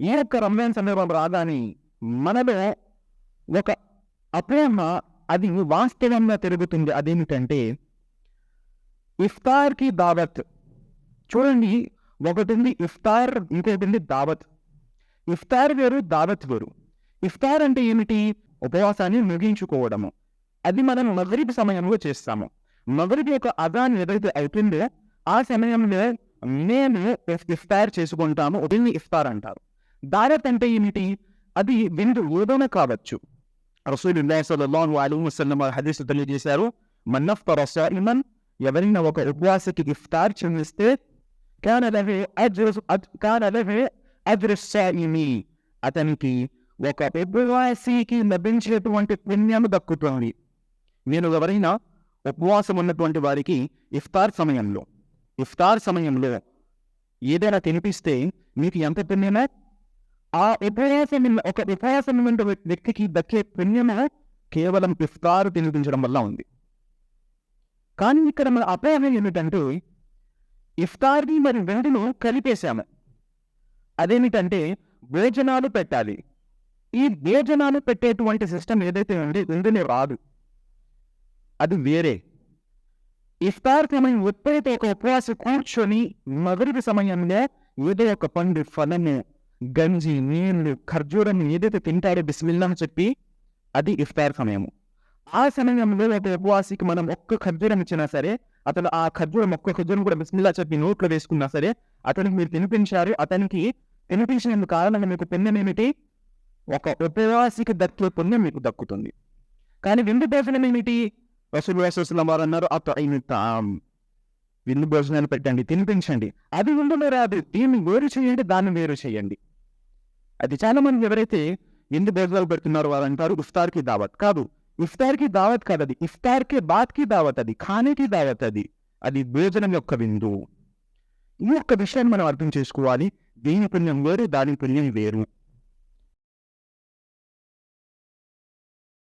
ఈ యొక్క రంజాన్ సందర్భం రాగానే మనలో ఒక అప్రేమ అది వాస్తవంగా తిరుగుతుంది. అదేమిటంటే ఇఫ్తార్కి దావత్. చూడండి ఒకటి ఉంది ఇఫ్తార్ ఇంకొకటి ఉంది దావత్. ఇఫ్తార్ వేరు దావత్ వేరు. ఇఫ్తార్ అంటే ఏమిటి? ఉపవాసాన్ని ముగించుకోవడము. అది మనం మగరిబ్ సమయంలో చేస్తాము. మగరిబ్ యొక్క అదాన్ ఏదైతే అవుతుందో ఆ సమయంలో మేము ఇఫ్తార్ చేసుకుంటాము. దీన్ని ఇఫ్తార్ అంటారు. దారత్ అంటే ఏమిటి అది విందు ఏదైనా కావచ్చు. రసూలుల్లాహి సల్లల్లాహు అలైహి వసల్లం హదీస్ తెలియజేశారు మన్నఫ్తర సాయిమన్ ఎవరైనా ఒక ఉపవాసకి ఇఫ్తార్ చెల్లిస్తే కాన లహు అజ్రు కాన లహు అజ్రు సాయిమి అతనికి ఒక ఉపవాసికి లభించేటువంటి పుణ్యం దక్కుతుంది. నేను ఎవరైనా ఉపవాసం ఉన్నటువంటి వారికి ఇఫ్తార్ సమయంలో ఇఫ్తార్ సమయంలో ఏదైనా తినిపిస్తే మీకు ఎంత పుణ్యమే? ఆ ఉపవాసం ఒక ఉపవాసం వ్యక్తికి దక్కే పుణ్యము కేవలం ఇఫ్తార్ తినిపించడం వల్ల ఉంది. కానీ ఇక్కడ మన అపాయం ఏమిటంటే ఇఫ్తార్ని మరి వెంటను కలిపేశాము. అదేమిటంటే భోజనాలు పెట్టాలి. ఈ భోజనాలు పెట్టేటువంటి సిస్టమ్ ఏదైతే ఉంది వెంటనే రాదు. అది వేరే. ఇఫ్తార్ సమయం ఎప్పుడైతే ఒక ఉపవాసం కూర్చొని మగరిబి సమయంలో ఏదో ఒక పండు ఫలము గంజి నీళ్ళు ఖర్జూరం ఏదైతే తింటాడో బిస్మిల్లా అని చెప్పి అది ఇఫ్తార్ సమయము. ఆ సమయంలో ఒక ఉపవాసికి మనం ఒక్క ఖర్జూరం ఇచ్చినా సరే అతను ఆ ఖర్జూరం ఒక్క ఖర్జూరం కూడా బిస్మిల్లా చెప్పి నోట్లో వేసుకున్నా సరే అతనికి మీరు తినిపించారు. అతనికి తినిపించినందుకు కారణం మీకు పుణ్యం ఏమిటి? ఒక ఉపవాసికి దక్కే పుణ్యం మీకు దక్కుతుంది. కానీ విందు భోజనం ఏమిటి? రసూల్ వేసేసిన వారు అన్నారు అతను విందు భోజనాన్ని పెట్టండి తినిపించండి. అది ఉండలో రాదు. దీన్ని వేరు చేయండి దాన్ని వేరు చేయండి. అది చాలా మంది ఎవరైతే విందు భోజనాలు పెడుతున్నారో వాళ్ళు అంటారు ఇఫ్తార్కి దావత్. కాదు ఇఫ్తార్కి దావత్ కాదు అది ఇఫ్తార్కి బాత్కి దావత్ అది ఖానేకి దావత్ అది. అది భోజనం యొక్క విందు ఈ యొక్క విషయాన్ని మనం అర్థం చేసుకోవాలి. దీని పుణ్యం వేరు దాని పుణ్యం వేరు.